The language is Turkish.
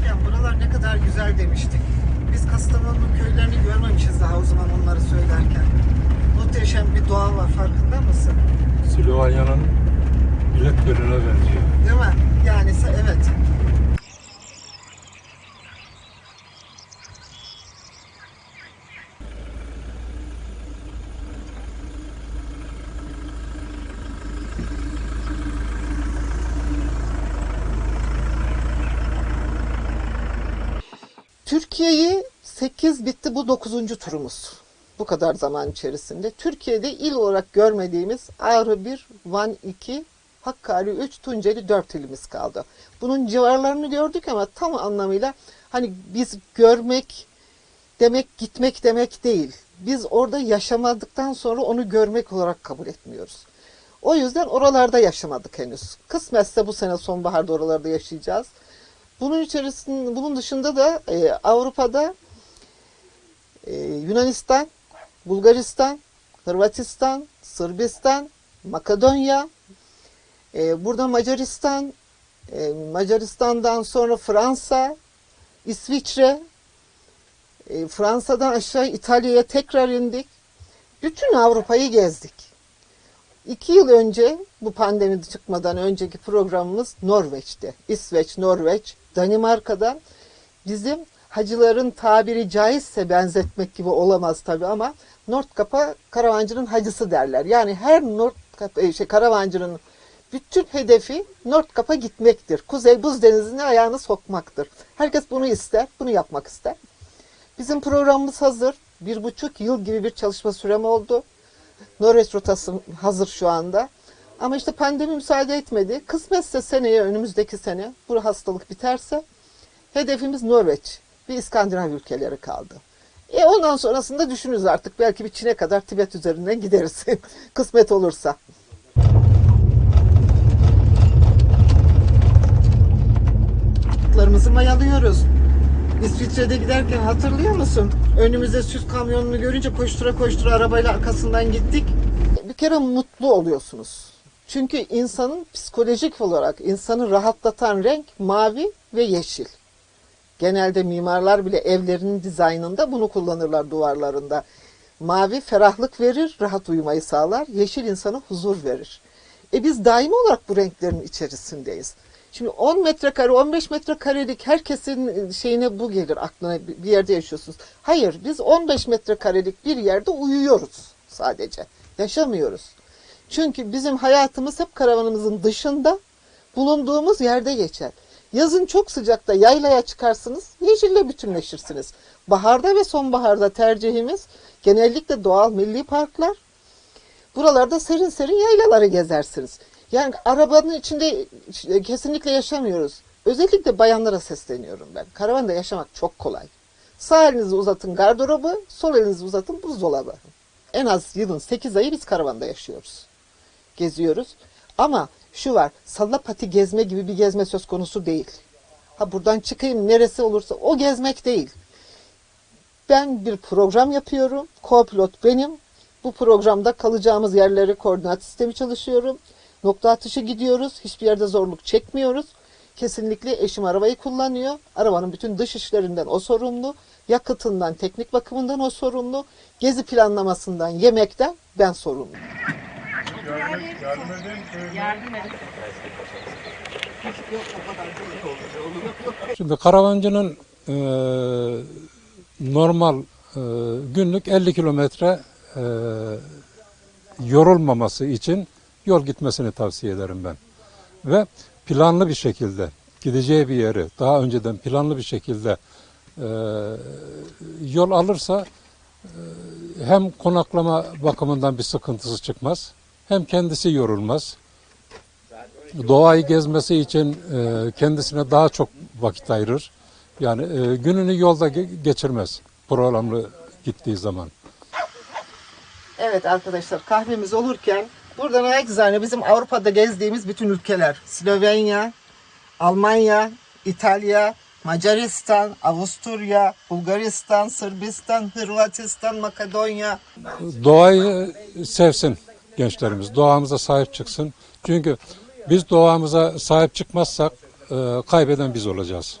giderken buralar ne kadar güzel demiştik. Biz Kastamonu'nun köylerini görmemişiz daha o zaman onları Türkiye'yi 8 bitti bu 9. turumuz. Bu kadar zaman içerisinde. Türkiye'de il olarak görmediğimiz Ağrı 1, Van 2, Hakkari 3, Tunceli 4 ilimiz kaldı. Bunun civarlarını gördük ama tam anlamıyla hani biz görmek demek gitmek demek değil. Biz orada yaşamadıktan sonra onu görmek olarak kabul etmiyoruz. O yüzden oralarda yaşamadık henüz. Kısmetse bu sene sonbaharda oralarda yaşayacağız. Bunun içerisinde, bunun dışında da e, Avrupa'da e, Yunanistan, Bulgaristan, Hırvatistan, Sırbistan, Makedonya, e, burada Macaristan, e, Macaristan'dan sonra Fransa, İsviçre, e, Fransa'dan aşağı İtalya'ya tekrar indik. Bütün Avrupa'yı gezdik. İki yıl önce bu pandemi çıkmadan önceki programımız Norveç'ti. İsveç, Norveç, Danimarka'dan bizim hacıların tabiri caizse benzetmek gibi olamaz tabi ama Nordkap'a karavancının hacısı derler. Yani her Nordkap, e, şey, karavancının bütün hedefi Nordkap'a gitmektir. Kuzey Buz Denizi'ne ayağını sokmaktır. Herkes bunu ister, bunu yapmak ister. Bizim programımız hazır. Bir buçuk yıl gibi bir çalışma sürem oldu. Norveç rotası hazır şu anda. Ama işte pandemi müsaade etmedi. Kısmetse seneye, önümüzdeki sene bu hastalık biterse hedefimiz Norveç ve İskandinav ülkeleri kaldı. E ondan sonrasında düşünürüz artık. Belki bir Çin'e kadar Tibet üzerinden gideriz. Kısmet olursa. Atlarımızı mayalıyoruz. İsviçre'de giderken hatırlıyor musun? Önümüzde süs kamyonunu görünce koştura koştura arabayla arkasından gittik. Bir kere mutlu oluyorsunuz. Çünkü insanın psikolojik olarak insanı rahatlatan renk mavi ve yeşil. Genelde mimarlar bile evlerinin dizaynında bunu kullanırlar duvarlarında. Mavi ferahlık verir, rahat uyumayı sağlar. Yeşil insana huzur verir. E biz daimi olarak bu renklerin içerisindeyiz. Şimdi 10 metrekare, 15 metrekarelik herkesin şeyine bu gelir aklına bir yerde yaşıyorsunuz. Hayır, biz 15 metrekarelik bir yerde uyuyoruz sadece. Yaşamıyoruz. Çünkü bizim hayatımız hep karavanımızın dışında bulunduğumuz yerde geçer. Yazın çok sıcakta yaylaya çıkarsınız, yeşille bütünleşirsiniz. Baharda ve sonbaharda tercihimiz genellikle doğal milli parklar. Buralarda serin serin yaylaları gezersiniz. Yani arabanın içinde kesinlikle yaşamıyoruz. Özellikle bayanlara sesleniyorum ben. Karavanda yaşamak çok kolay. Sağ elinizi uzatın gardırobu, sol elinizi uzatın buzdolabı. En az yılın 8 ayı biz karavanda yaşıyoruz. Geziyoruz. Ama şu var, salla pati gezme gibi bir gezme söz konusu değil. Ha buradan çıkayım neresi olursa o gezmek değil. Ben bir program yapıyorum. Co-pilot benim. Bu programda kalacağımız yerlere koordinat sistemi çalışıyorum. Nokta atışı gidiyoruz. Hiçbir yerde zorluk çekmiyoruz. Kesinlikle eşim arabayı kullanıyor. Arabanın bütün dış işlerinden o sorumlu. Yakıtından, teknik bakımından o sorumlu. Gezi planlamasından, yemekten ben sorumlu. Yardım edin. Şimdi karavancının e, normal e, günlük 50 kilometre e, yorulmaması için yol gitmesini tavsiye ederim ben. Ve planlı bir şekilde gideceği bir yeri daha önceden planlı bir şekilde e, yol alırsa e, hem konaklama bakımından bir sıkıntısı çıkmaz hem kendisi yorulmaz. Doğayı gezmesi için e, kendisine daha çok vakit ayırır. Yani e, gününü yolda ge- geçirmez programlı gittiği zaman. Evet arkadaşlar kahvemiz olurken buradan naçizane bizim Avrupa'da gezdiğimiz bütün ülkeler. Slovenya, Almanya, İtalya, Macaristan, Avusturya, Bulgaristan, Sırbistan, Hırvatistan, Makedonya. Doğayı sevsin gençlerimiz. Doğamıza sahip çıksın. Çünkü biz doğamıza sahip çıkmazsak e, kaybeden biz olacağız.